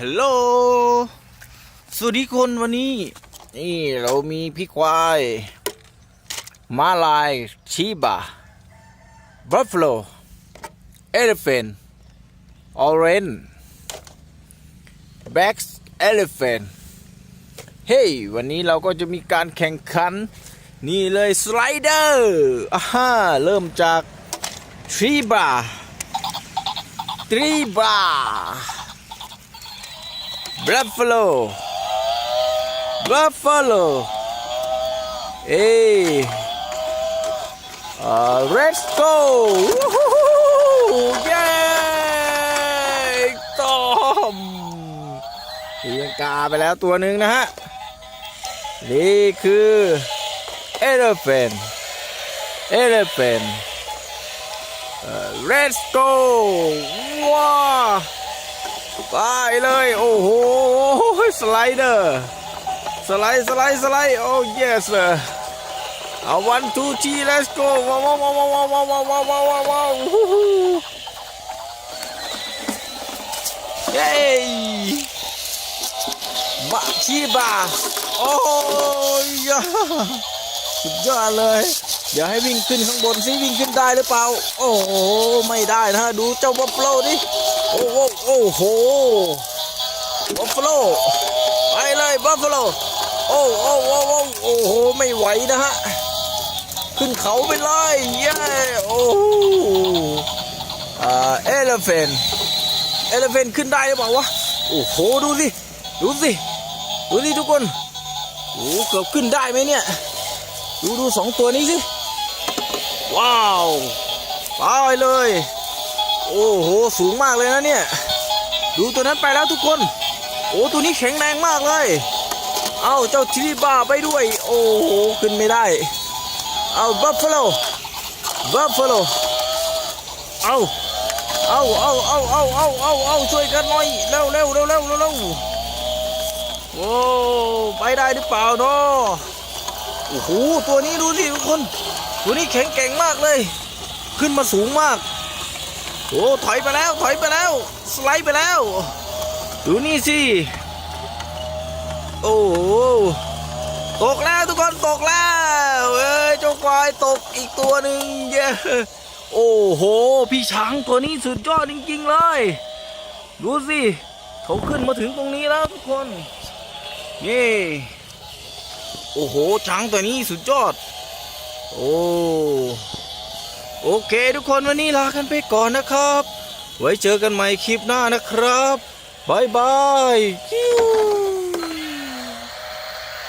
ฮัลโหล สวัสดีคนวันนี้ นี่เรามีพี่ควายมาลายชีบาบัฟฟาโลเอเลฟนออเรนแบ็กเอเลฟนเฮ้ยวันนี้เราก็จะมีการแข่งขัน นี่เลยสไลเดอร์อ่าฮะเริ่มจากชีบาทรีบา Buffalo Buffalo Hey uh, Let's go Woohoo! Yay ตอมตีลังกาไปแล้วตัวหนึ่งนะฮะ นี่คือ Elephant Elephant uh, Let's go ว้า ไปเลย โอ้โห สไลเดอร์ สไลด์สไลด์สไลด์โอ้ yes เอา one two three let's go ว้าวว้าวว้าวว้าวว้าวว้าวว้าวว้าวว้าวว้าวฮู้ฮู้เย้มาชีบาโอ้ยยาสุดยอดเลย เดี๋ยวให้วิ่งขึ้นข้างบนซิวิ่งขึ้นได้หรือเปล่า โอ้โหไม่ได้นะฮะดูเจ้าบัฟฟโลดิโอ้โหโอ้โหบัฟฟโลไปเลยบัฟฟโลโอ้โอ้โอ้โอ้โอ้โหไม่ไหวนะฮะขึ้นเขาไปเลยเย้โอ้อ่าเอลเฟนเอลเฟนขึ้นได้หรือเปล่าวะโอ้โหดูสิดูสิดูสิทุกคนโอ้เกือบขึ้นได้ไหมเนี่ย ดูดูสองตัวนี้สิ ว้าวไปเลย โอ้โห สูงมากเลยนะเนี่ย ดูตัวนั้นไปแล้วทุกคน โอ้ตัวนี้แข็งแรงมากเลย เอาเจ้าทรีบ้าไปด้วย โอ้โห ขึ้นไม่ได้ เอาบัฟฟาโลบัฟฟาโลเอาเอาเอาเอาเอาเอาเอาเอาช่วยกันหน่อยเร็วเร็วเร็วเร็วเร็วโอ้ไปได้หรือเปล่าเนาะ โอ้โหตัวนี้ดูสิทุกคน ตัวนี้แข็งแกร่งมากเลย ขึ้นมาสูงมากโอ้ถอยไปแล้วถอยไปแล้ว สไลด์ไปแล้ว ดูนี่สิ โอ้โหตกแล้วทุกคนตกแล้วเอ้ยเจ้าควายตกอีกตัวหนึ่งเย้โอ้โห พี่ช้างตัวนี้สุดยอดจริงๆเลย ดูสิเขาขึ้นมาถึงตรงนี้แล้วทุกคน นี่ โอ้โหช้างตัวนี้สุดยอด โอ้โอเค ทุกคนวันนี้ลากันไปก่อนนะครับ ไว้เจอกันใหม่คลิปหน้านะครับบายบายคิว